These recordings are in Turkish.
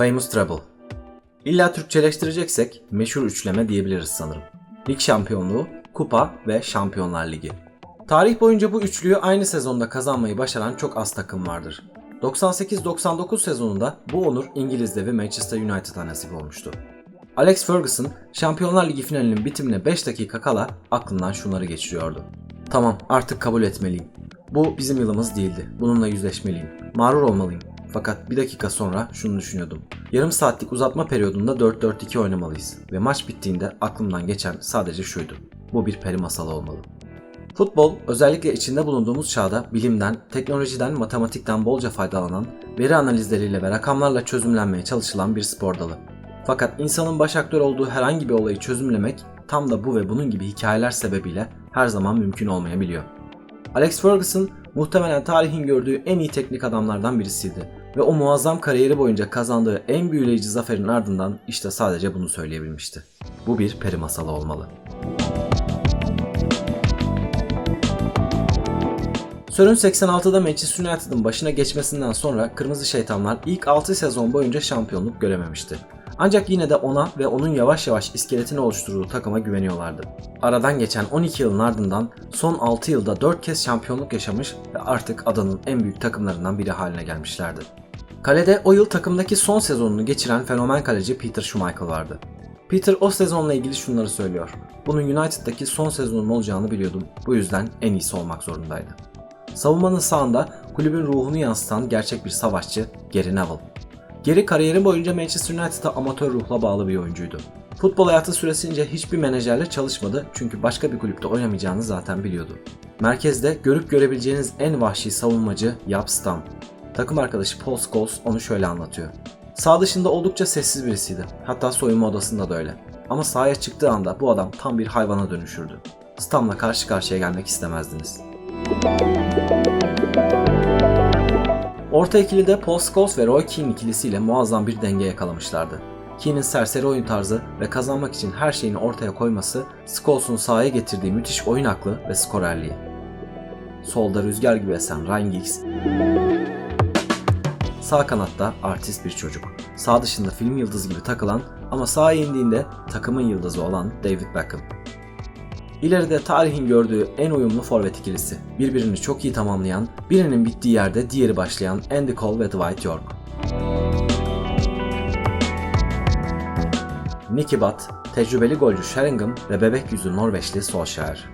Famous Treble. İlla Türkçeleştireceksek meşhur üçleme diyebiliriz sanırım. Lig şampiyonluğu, kupa ve Şampiyonlar Ligi. Tarih boyunca bu üçlüyü aynı sezonda kazanmayı başaran çok az takım vardır. 98-99 sezonunda bu onur İngiliz devi Manchester United'a nasip olmuştu. Alex Ferguson, Şampiyonlar Ligi finalinin bitimine 5 dakika kala aklından şunları geçiriyordu. Tamam artık kabul etmeliyim. Bu bizim yılımız değildi. Bununla yüzleşmeliyim. Mağrur olmalıyım. Fakat bir dakika sonra şunu düşünüyordum. Yarım saatlik uzatma periyodunda 4-4-2 oynamalıyız. Ve maç bittiğinde aklımdan geçen sadece şuydu. Bu bir peri masalı olmalı. Futbol özellikle içinde bulunduğumuz çağda bilimden, teknolojiden, matematikten bolca faydalanan, veri analizleriyle ve rakamlarla çözümlenmeye çalışılan bir spor dalı. Fakat insanın baş aktör olduğu herhangi bir olayı çözümlemek tam da bu ve bunun gibi hikayeler sebebiyle her zaman mümkün olmayabiliyor. Alex Ferguson muhtemelen tarihin gördüğü en iyi teknik adamlardan birisiydi ve o muazzam kariyeri boyunca kazandığı en büyüleyici zaferin ardından işte sadece bunu söyleyebilmişti. Bu bir peri masalı olmalı. Sör'ün 86'da Manchester United'ın başına geçmesinden sonra Kırmızı Şeytanlar ilk 6 sezon boyunca şampiyonluk görememişti. Ancak yine de ona ve onun yavaş yavaş iskeletini oluşturduğu takıma güveniyorlardı. Aradan geçen 12 yılın ardından son 6 yılda 4 kez şampiyonluk yaşamış ve artık adanın en büyük takımlarından biri haline gelmişlerdi. Kalede o yıl takımdaki son sezonunu geçiren fenomen kaleci Peter Schmeichel vardı. Peter o sezonla ilgili şunları söylüyor. Bunun United'daki son sezonum olacağını biliyordum. Bu yüzden en iyisi olmak zorundaydı. Savunmanın sağında kulübün ruhunu yansıtan gerçek bir savaşçı Gary Neville. Geri kariyeri boyunca Manchester United'a amatör ruhla bağlı bir oyuncuydu. Futbol hayatı süresince hiçbir menajerle çalışmadı çünkü başka bir kulüpte oynamayacağını zaten biliyordu. Merkezde görüp görebileceğiniz en vahşi savunmacı Jaap Stam. Takım arkadaşı Paul Scholes onu şöyle anlatıyor. Sağ dışında oldukça sessiz birisiydi. Hatta soyunma odasında da öyle. Ama sahaya çıktığı anda bu adam tam bir hayvana dönüşürdü. Stam'la karşı karşıya gelmek istemezdiniz. Orta ikilide Paul Scholes ve Roy Keane ikilisiyle muazzam bir denge yakalamışlardı. Keane'in serseri oyun tarzı ve kazanmak için her şeyini ortaya koyması, Scholes'un sahaya getirdiği müthiş oyun aklı ve skorerliği. Solda rüzgar gibi esen Ryan Giggs, sağ kanatta artist bir çocuk. Sağ dışında film yıldızı gibi takılan ama sahaya indiğinde takımın yıldızı olan David Beckham. İleride tarihin gördüğü en uyumlu forvet ikilisi. Birbirini çok iyi tamamlayan, birinin bittiği yerde diğeri başlayan Andy Cole ve Dwight York. Nicky Butt, tecrübeli golcü Sheringham ve bebek yüzlü Norveçli Solskjaer.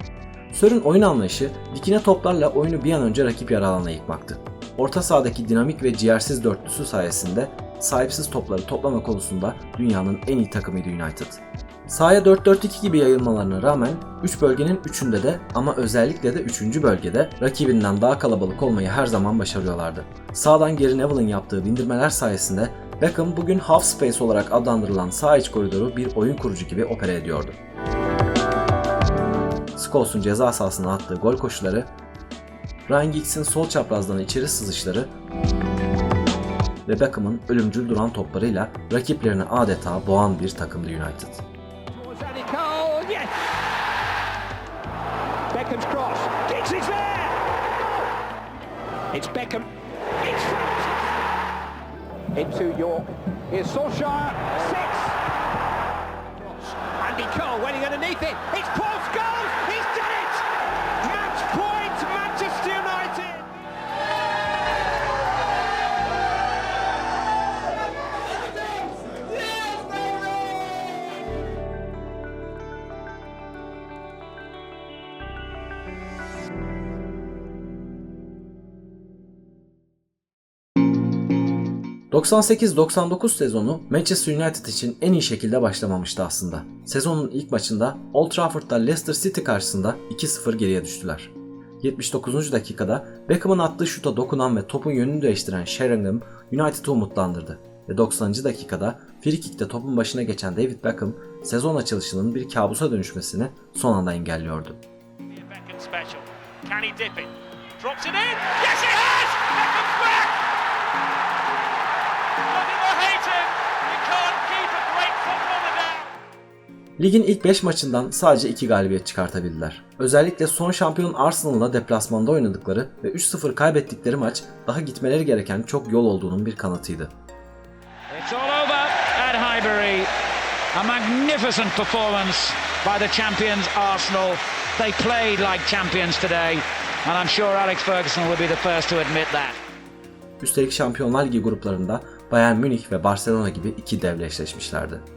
Sör'ün oyun anlayışı dikine toplarla oyunu bir an önce rakip yarı alana yıkmaktı. Orta sahadaki dinamik ve ciğersiz dörtlüsü sayesinde sahipsiz topları toplama konusunda dünyanın en iyi takımıydı United. Sahaya 4-4-2 gibi yayılmalarına rağmen 3 bölgenin 3'ünde de ama özellikle de 3. bölgede rakibinden daha kalabalık olmayı her zaman başarıyorlardı. Sağdan Gary Neville'ın yaptığı bindirmeler sayesinde Beckham bugün half space olarak adlandırılan sağ iç koridoru bir oyun kurucu gibi opera ediyordu. Scholes'un ceza sahasına attığı gol koşuları, Ryan Giggs'in sol çaprazdan içeri sızışları ve Beckham'ın ölümcül duran toplarıyla rakiplerini adeta boğan bir takımdı United. It's Beckham. It's into York. Here's Solskjaer. Six. Andy Cole waiting underneath it. It's ......98-99 sezonu Manchester United için en iyi şekilde başlamamıştı aslında. Sezonun ilk maçında Old Trafford'da Leicester City karşısında 2-0 geriye düştüler. 79. dakikada Beckham'ın attığı şuta dokunan ve topun yönünü değiştiren Sheringham United'ı umutlandırdı. Ve 90. dakikada frikikte topun başına geçen David Beckham sezon açılışının bir kabusa dönüşmesini son anda engelliyordu. Ligin ilk 5 maçından sadece 2 galibiyet çıkartabildiler. Özellikle son şampiyon Arsenal'la deplasmanda oynadıkları ve 3-0 kaybettikleri maç daha gitmeleri gereken çok yol olduğunun bir kanıtıydı. It's all A magnificent performance by the champions Arsenal. They played like champions today, and I'm sure Alex Ferguson will be the first to admit that. Üstelik Şampiyonlar Ligi gruplarında Bayern Münih ve Barcelona gibi iki devle eşleşmişlerdi.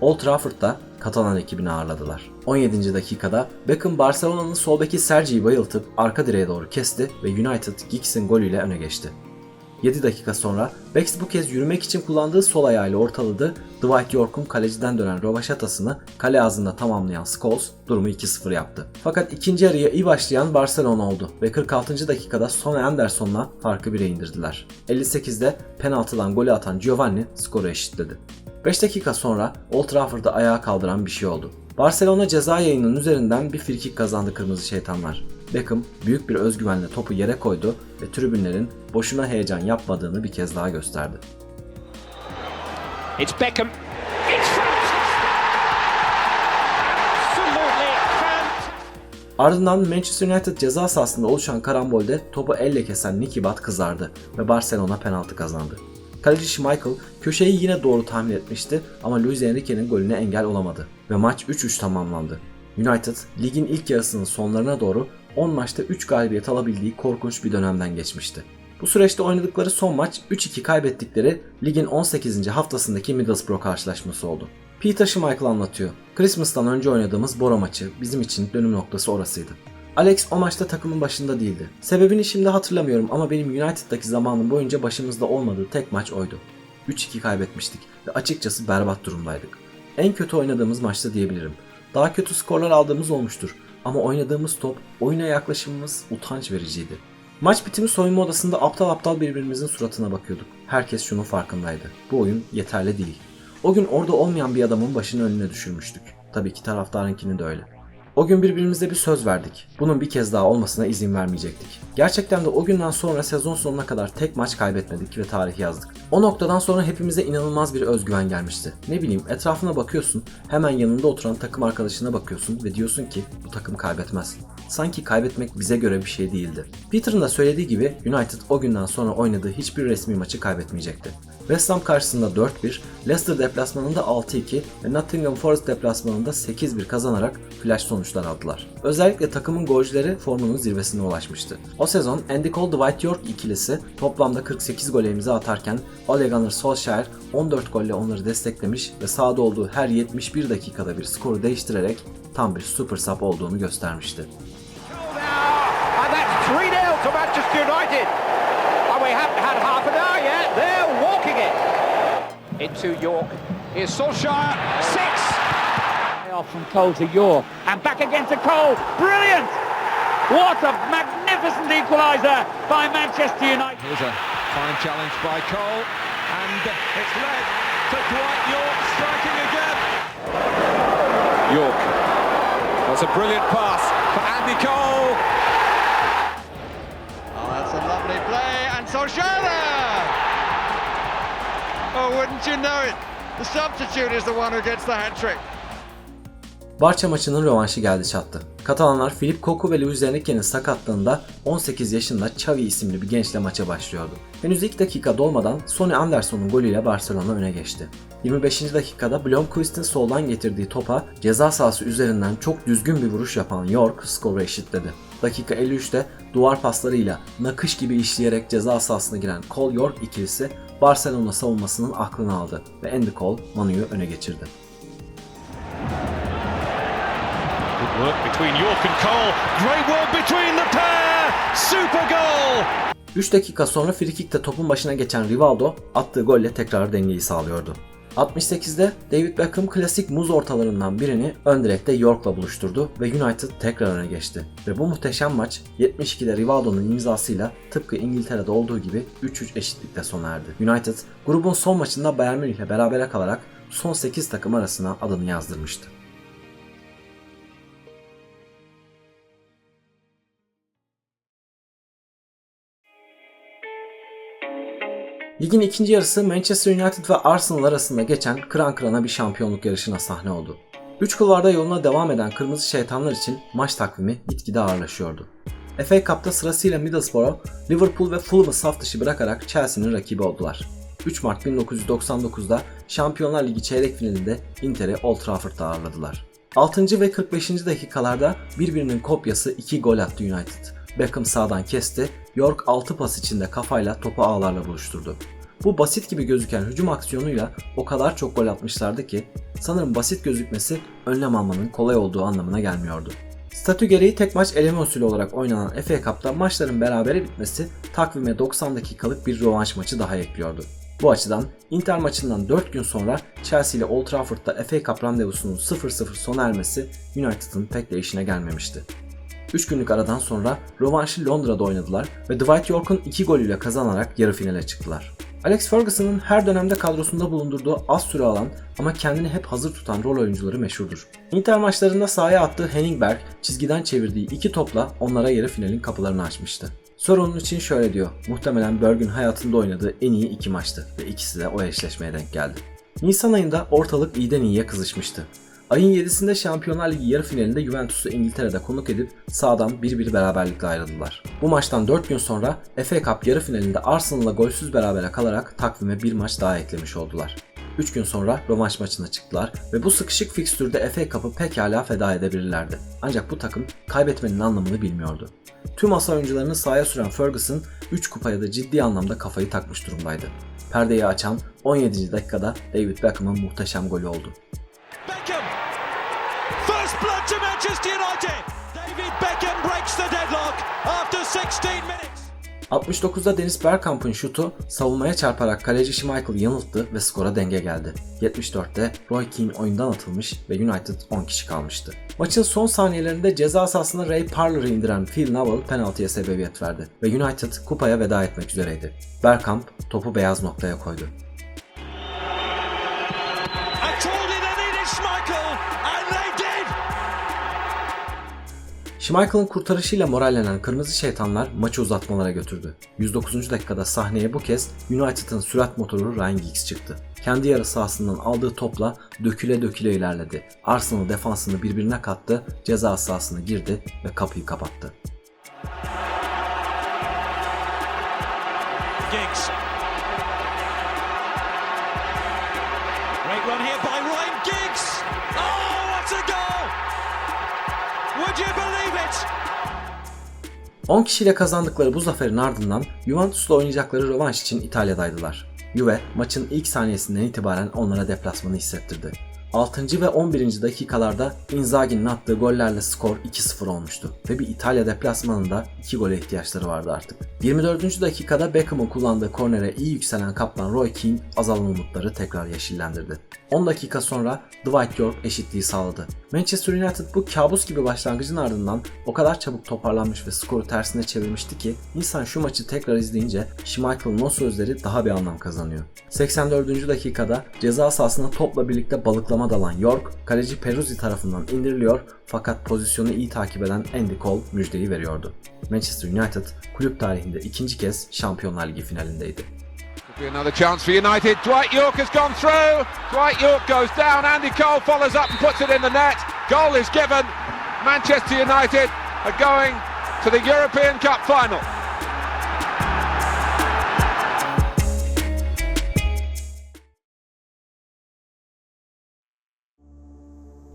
Old Trafford'da Katalan ekibini ağırladılar. 17. dakikada Beckham Barcelona'nın sol beki Sergi'yi bayıltıp arka direğe doğru kesti ve United Giggs'in golüyle öne geçti. 7 dakika sonra Becks bu kez yürümek için kullandığı sol ayağıyla ortaladı. Dwight York'un kaleciden dönen rovaşatasını kale ağzında tamamlayan Scholes durumu 2-0 yaptı. Fakat ikinci yarıya iyi başlayan Barcelona oldu ve 46. dakikada Sonny Anderson'la farkı 1'e indirdiler. 58'de penaltıdan golü atan Giovanni skoru eşitledi. 5 dakika sonra Old Trafford'da ayağa kaldıran bir şey oldu. Barcelona ceza yayının üzerinden bir frikik kazandı Kırmızı Şeytanlar. Beckham büyük bir özgüvenle topu yere koydu ve tribünlerin boşuna heyecan yapmadığını bir kez daha gösterdi. It's Beckham. It's. Ardından Manchester United ceza sahasında oluşan karambolde topu elle kesen Nicky Butt kızardı ve Barcelona penaltı kazandı. Kaleci Schmeichel köşeyi yine doğru tahmin etmişti ama Luis Enrique'nin golüne engel olamadı ve maç 3-3 tamamlandı. United ligin ilk yarısının sonlarına doğru 10 maçta 3 galibiyet alabildiği korkunç bir dönemden geçmişti. Bu süreçte oynadıkları son maç 3-2 kaybettikleri ligin 18. haftasındaki Middlesbrough karşılaşması oldu. Peter Schmeichel anlatıyor. Christmas'tan önce oynadığımız Boro maçı bizim için dönüm noktası orasıydı. Alex o maçta takımın başında değildi. Sebebini şimdi hatırlamıyorum ama benim United'daki zamanım boyunca başımızda olmadığı tek maç oydu. 3-2 kaybetmiştik ve açıkçası berbat durumdaydık. En kötü oynadığımız maçta diyebilirim. Daha kötü skorlar aldığımız olmuştur ama oynadığımız top, oyuna yaklaşımımız utanç vericiydi. Maç bitimi soyunma odasında aptal aptal birbirimizin suratına bakıyorduk. Herkes şunun farkındaydı. Bu oyun yeterli değil. O gün orada olmayan bir adamın başını önüne düşürmüştük. Tabii ki taraftarınkini de öyle. O gün birbirimize bir söz verdik. Bunun bir kez daha olmasına izin vermeyecektik. Gerçekten de o günden sonra sezon sonuna kadar tek maç kaybetmedik ve tarih yazdık. O noktadan sonra hepimize inanılmaz bir özgüven gelmişti. Ne bileyim etrafına bakıyorsun, hemen yanında oturan takım arkadaşına bakıyorsun ve diyorsun ki bu takım kaybetmez. Sanki kaybetmek bize göre bir şey değildi. Peter'ın da söylediği gibi United o günden sonra oynadığı hiçbir resmi maçı kaybetmeyecekti. West Ham karşısında 4-1, Leicester deplasmanında 6-2 ve Nottingham Forest deplasmanında 8-1 kazanarak flash sonuçlar aldılar. Özellikle takımın golcüleri formunun zirvesine ulaşmıştı. O sezon Andy Cole Dwight York ikilisi toplamda 48 gole imza atarken Ole Gunnar Solskjaer 14 golle onları desteklemiş ve sahada olduğu her 71 dakikada bir skoru değiştirerek tam bir super sub olduğunu göstermişti. now, and that's 3 0 to Manchester United. And we haven't had half an hour yet. They're walking it. Into York. Here's Solskjaer. Six. Off from Cole to York, and back again to Cole. Brilliant! What a magnificent equaliser by Manchester United. Here's a fine challenge by Cole. And it's led to Dwight York striking again. York. That's a brilliant pass for Andy Cole. Oh, that's a lovely play, and Solskjaer there! Oh, wouldn't you know it? The substitute is the one who gets the hat-trick. Barça maçının rövanşı geldi çattı. Katalanlar Filip Koku ve Luis Enrique'nin sakatlığında 18 yaşında Xavi isimli bir gençle maça başlıyordu. Henüz ilk dakika dolmadan Sonny Anderson'un golüyle Barcelona öne geçti. 25. dakikada Blomqvist'in soldan getirdiği topa ceza sahası üzerinden çok düzgün bir vuruş yapan York skoru eşitledi. Dakika 53'te duvar paslarıyla nakış gibi işleyerek ceza sahasına giren Cole York ikilisi Barcelona savunmasının aklını aldı ve Andy Cole Manu'yu öne geçirdi. Good work between York and Cole. Great work between the pair. Super goal. 3 dakika sonra frikikte topun başına geçen Rivaldo attığı golle tekrar dengeyi sağlıyordu. 68'de David Beckham klasik muz ortalarından birini ön direkte York'la buluşturdu ve United tekrar öne geçti. Ve bu muhteşem maç 72'de Rivaldo'nun imzasıyla tıpkı İngiltere'de olduğu gibi 3-3 eşitlikle sona erdi. United grubun son maçında Bayern Münih'le berabere kalarak son 8 takım arasına adını yazdırmıştı. Ligin ikinci yarısı Manchester United ve Arsenal arasında geçen kıran kırana bir şampiyonluk yarışına sahne oldu. Üç kulvarda yoluna devam eden Kırmızı Şeytanlar için maç takvimi gitgide ağırlaşıyordu. FA Cup'ta sırasıyla Middlesbrough, Liverpool ve Fulham'ı saf dışı bırakarak Chelsea'nin rakibi oldular. 3 Mart 1999'da Şampiyonlar Ligi çeyrek finalinde Inter'i Old Trafford'da ağırladılar. 6. ve 45. dakikalarda birbirinin kopyası 2 gol attı United. Beckham sağdan kesti, York 6 pas içinde kafayla topu ağlarla buluşturdu. Bu basit gibi gözüken hücum aksiyonuyla o kadar çok gol atmışlardı ki sanırım basit gözükmesi önlem almanın kolay olduğu anlamına gelmiyordu. Statü gereği tek maç eleme usulü olarak oynanan FA Cup'ta maçların berabere bitmesi takvime 90 dakikalık bir rövanş maçı daha ekliyordu. Bu açıdan Inter maçından 4 gün sonra Chelsea ile Old Trafford'da FA Cup randevusunun 0-0 sona ermesi United'ın pek de işine gelmemişti. 3 günlük aradan sonra rövanşı Londra'da oynadılar ve Dwight York'un 2 golüyle kazanarak yarı finale çıktılar. Alex Ferguson'ın her dönemde kadrosunda bulundurduğu az süre alan ama kendini hep hazır tutan rol oyuncuları meşhurdur. Inter maçlarında sahaya attığı Henningberg çizgiden çevirdiği iki topla onlara yarı finalin kapılarını açmıştı. Soru onun için şöyle diyor. Muhtemelen Berg'ün hayatında oynadığı en iyi iki maçtı ve ikisi de o eşleşmeye denk geldi. Nisan ayında ortalık iyiden iyiye kızışmıştı. Ayın 7'sinde Şampiyonlar Ligi yarı finalinde Juventus'u İngiltere'de konuk edip sağdan 1-1 beraberlikle ayrıldılar. Bu maçtan 4 gün sonra FA Cup yarı finalinde Arsenal'la golsüz berabere kalarak takvime bir maç daha eklemiş oldular. 3 gün sonra rövanş maçına çıktılar ve bu sıkışık fikstürde FA Cup'ı pekala feda edebilirlerdi. Ancak bu takım kaybetmenin anlamını bilmiyordu. Tüm asa oyuncularını sahaya süren Ferguson 3 kupaya da ciddi anlamda kafayı takmış durumdaydı. Perdeyi açan 17. dakikada David Beckham'ın muhteşem golü oldu. First blood to Manchester United. David Beckham breaks the deadlock after 16 minutes. 69'da Dennis Bergkamp'ın şutu savunmaya çarparak kaleci Schmeichel yanılttı ve skora denge geldi. 74'te Roy Keane oyundan atılmış ve United 10 kişi kalmıştı. Maçın son saniyelerinde ceza sahasına Ray Parler'ı indiren Phil Neville penaltıya sebebiyet verdi ve United kupaya veda etmek üzereydi. Bergkamp topu beyaz noktaya koydu. Schmeichel'ın kurtarışıyla morallenen Kırmızı Şeytanlar maçı uzatmalara götürdü. 109. dakikada sahneye bu kez United'ın sürat motoru Ryan Giggs çıktı. Kendi yarı sahasından aldığı topla döküle döküle ilerledi. Arsenal defansını birbirine kattı, ceza sahasına girdi ve kapıyı kapattı. Giggs. 10 kişiyle kazandıkları bu zaferin ardından Juventus'la oynayacakları rövanş için İtalya'daydılar. Juve maçın ilk saniyesinden itibaren onlara deplasmanı hissettirdi. 6. ve 11. dakikalarda Inzaghi'nin attığı gollerle skor 2-0 olmuştu ve bir İtalya deplasmanında 2 gole ihtiyaçları vardı artık. 24. dakikada Beckham'ın kullandığı kornere iyi yükselen kaptan Roy Keane azalan umutları tekrar yeşillendirdi. 10 dakika sonra Dwight York eşitliği sağladı. Manchester United bu kabus gibi başlangıcın ardından o kadar çabuk toparlanmış ve skoru tersine çevirmişti ki insan şu maçı tekrar izleyince Schmeichel'ın o sözleri daha bir anlam kazanıyor. 84. dakikada ceza sahasına topla birlikte balıklama dalan York, kaleci Peruzzi tarafından indiriliyor fakat pozisyonu iyi takip eden Andy Cole müjdeyi veriyordu. Manchester United kulüp tarihinde ikinci kez Şampiyonlar Ligi finalindeydi. Another chance for United. Dwight York has gone through. Dwight York goes down. Andy Cole follows up and puts it in the net. Goal is given. Manchester United are going to the European Cup final.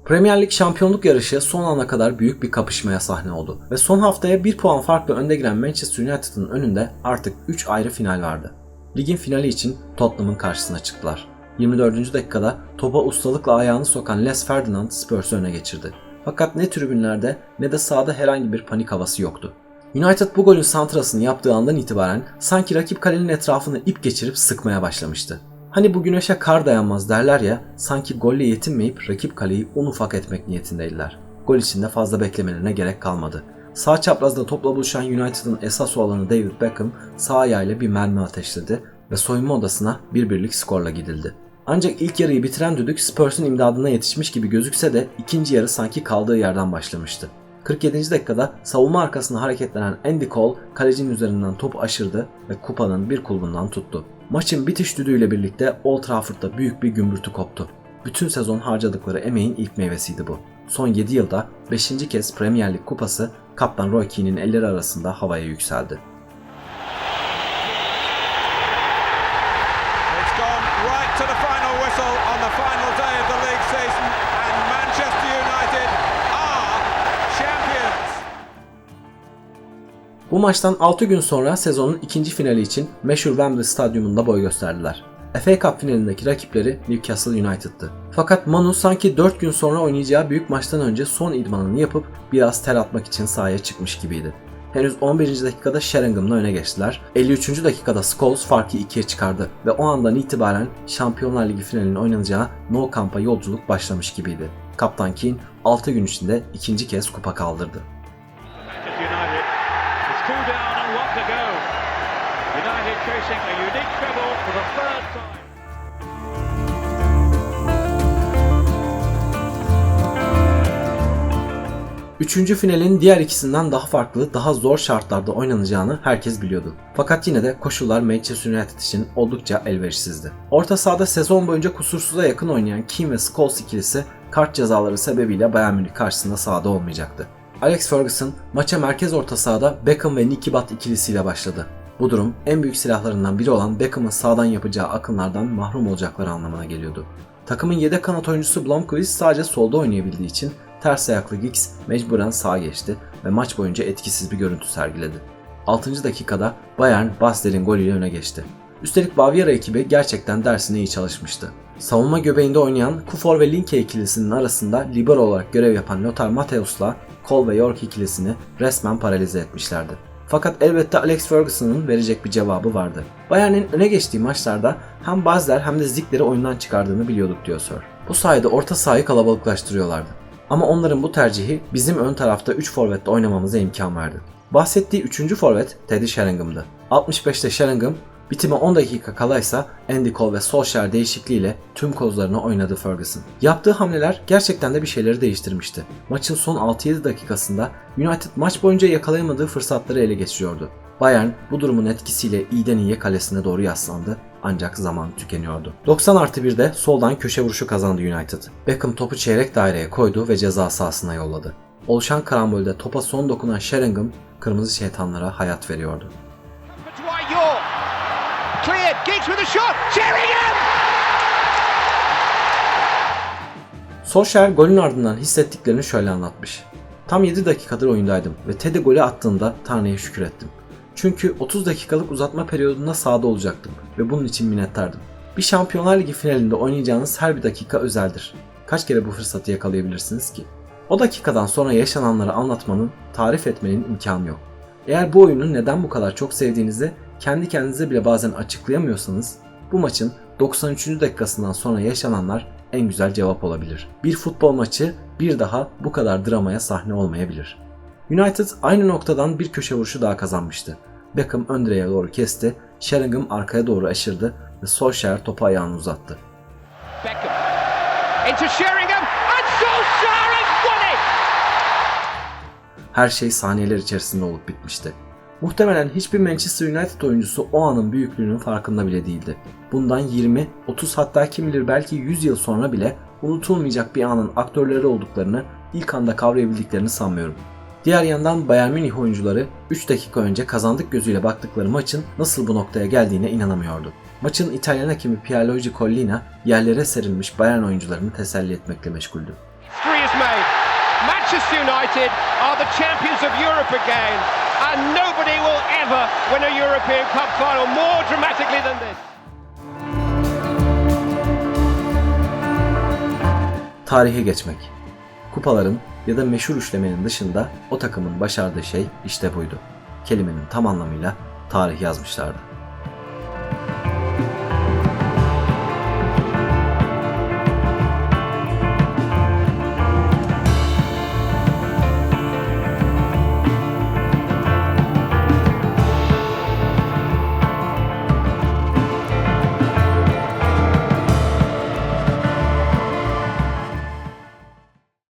Premier Lig şampiyonluk yarışı son ana kadar büyük bir kapışmaya sahne oldu ve son haftaya 1 puan farklı önde giren Manchester United'ın önünde artık 3 ayrı final vardı. Ligin finali için Tottenham'ın karşısına çıktılar. 24. dakikada topa ustalıkla ayağını sokan Les Ferdinand Spurs'u öne geçirdi. Fakat ne tribünlerde ne de sahada herhangi bir panik havası yoktu. United bu golün santrasını yaptığı andan itibaren sanki rakip kalenin etrafını ip geçirip sıkmaya başlamıştı. Hani bu güneşe kar dayanmaz derler ya, sanki golle yetinmeyip rakip kaleyi un ufak etmek niyetindeydiler. Gol içinde fazla beklemelerine gerek kalmadı. Sağ çaprazda topla buluşan United'ın esas olanı David Beckham sağ ayağıyla bir mermi ateşledi ve soyunma odasına bir birlik skorla gidildi. Ancak ilk yarıyı bitiren düdük Spurs'un imdadına yetişmiş gibi gözükse de ikinci yarı sanki kaldığı yerden başlamıştı. 47. dakikada savunma arkasına hareketlenen Andy Cole kalecinin üzerinden topu aşırdı ve kupanın bir kulbundan tuttu. Maçın bitiş düdüğüyle birlikte Old Trafford'da büyük bir gümbürtü koptu. Bütün sezon harcadıkları emeğin ilk meyvesiydi bu. Son 7 yılda 5. kez Premier Lig kupası kaptan Roy Keane'in elleri arasında havaya yükseldi. Bu maçtan 6 gün sonra sezonun ikinci finali için meşhur Wembley Stadyumunda boy gösterdiler. FA Cup finalindeki rakipleri Newcastle United'tı. Fakat Manu sanki 4 gün sonra oynayacağı büyük maçtan önce son idmanını yapıp biraz ter atmak için sahaya çıkmış gibiydi. Henüz 11. dakikada Sheringham'la öne geçtiler. 53. dakikada Scholes farkı 2'ye çıkardı ve o andan itibaren Şampiyonlar Ligi finalinin oynanacağı Nou Camp'a yolculuk başlamış gibiydi. Kaptan Keane 6 gün içinde ikinci kez kupa kaldırdı. Üçüncü finalin diğer ikisinden daha farklı, daha zor şartlarda oynanacağını herkes biliyordu. Fakat yine de koşullar Manchester United için oldukça elverişsizdi. Orta sahada sezon boyunca kusursuza yakın oynayan Keane ve Scholes ikilisi kart cezaları sebebiyle Bayern Münih karşısında sahada olmayacaktı. Alex Ferguson maça merkez orta sahada Beckham ve Nicky Butt ikilisiyle başladı. Bu durum en büyük silahlarından biri olan Beckham'ın sağdan yapacağı akınlardan mahrum olacakları anlamına geliyordu. Takımın yedek kanat oyuncusu Blomqvist sadece solda oynayabildiği için ters ayaklı Giggs mecburen sağa geçti ve maç boyunca etkisiz bir görüntü sergiledi. 6. dakikada Bayern Basler'in golüyle öne geçti. Üstelik Baviera ekibi gerçekten dersine iyi çalışmıştı. Savunma göbeğinde oynayan Kufor ve Linke ikilisinin arasında libero olarak görev yapan Lothar Matthäus'la Cole ve York ikilisini resmen paralize etmişlerdi. Fakat elbette Alex Ferguson'ın verecek bir cevabı vardı. Bayern'in öne geçtiği maçlarda hem Basler hem de Ziggler'i oyundan çıkardığını biliyorduk diyor Sir. Bu sayede orta sahayı kalabalıklaştırıyorlardı. Ama onların bu tercihi bizim ön tarafta 3 forvetle oynamamıza imkan verdi. Bahsettiği 3. forvet Teddy Sheringham'dı. 65'te Sheringham bitime 10 dakika kalaysa Andy Cole ve Solskjaer değişikliğiyle tüm kozlarını oynadı Ferguson. Yaptığı hamleler gerçekten de bir şeyleri değiştirmişti. Maçın son 6-7 dakikasında United maç boyunca yakalayamadığı fırsatları ele geçiriyordu. Bayern bu durumun etkisiyle iyiden iyiye kalesine doğru yaslandı ancak zaman tükeniyordu. 90 artı 1'de soldan köşe vuruşu kazandı United. Beckham topu çeyrek daireye koydu ve ceza sahasına yolladı. Oluşan karambolde topa son dokunan Sheringham kırmızı şeytanlara hayat veriyordu. Solskjaer golün ardından hissettiklerini şöyle anlatmış. Tam 7 dakikadır oyundaydım ve Teddy golü attığında Tanrı'ya şükür ettim. Çünkü 30 dakikalık uzatma periyodunda sahada olacaktım ve bunun için minnettardım. Bir Şampiyonlar Ligi finalinde oynayacağınız her bir dakika özeldir. Kaç kere bu fırsatı yakalayabilirsiniz ki? O dakikadan sonra yaşananları anlatmanın, tarif etmenin imkanı yok. Eğer bu oyunu neden bu kadar çok sevdiğinizi kendi kendinize bile bazen açıklayamıyorsanız bu maçın 93. dakikasından sonra yaşananlar en güzel cevap olabilir. Bir futbol maçı bir daha bu kadar dramaya sahne olmayabilir. United aynı noktadan bir köşe vuruşu daha kazanmıştı. Beckham ön direğe doğru kesti, Sheringham arkaya doğru aşırdı ve Solskjaer topu ayağını uzattı. Beckham. Into Sheringham. And Solskjaer has won it! Her şey saniyeler içerisinde olup bitmişti. Muhtemelen hiçbir Manchester United oyuncusu o anın büyüklüğünün farkında bile değildi. Bundan 20, 30 hatta kim bilir belki 100 yıl sonra bile unutulmayacak bir anın aktörleri olduklarını ilk anda kavrayabildiklerini sanmıyorum. Diğer yandan Bayern Münih oyuncuları 3 dakika önce kazandık gözüyle baktıkları maçın nasıl bu noktaya geldiğine inanamıyordu. Maçın İtalyan hakemi Pierluigi Collina yerlere serilmiş Bayern oyuncularını teselli etmekle meşguldü. Manchester United are the champions of Europe again. And nobody will ever win a European Cup final more dramatically than this. Tarihe geçmek. Kupaların ya da meşhur üçlemenin dışında o takımın başardığı şey işte buydu. Kelimenin tam anlamıyla tarih yazmışlardı.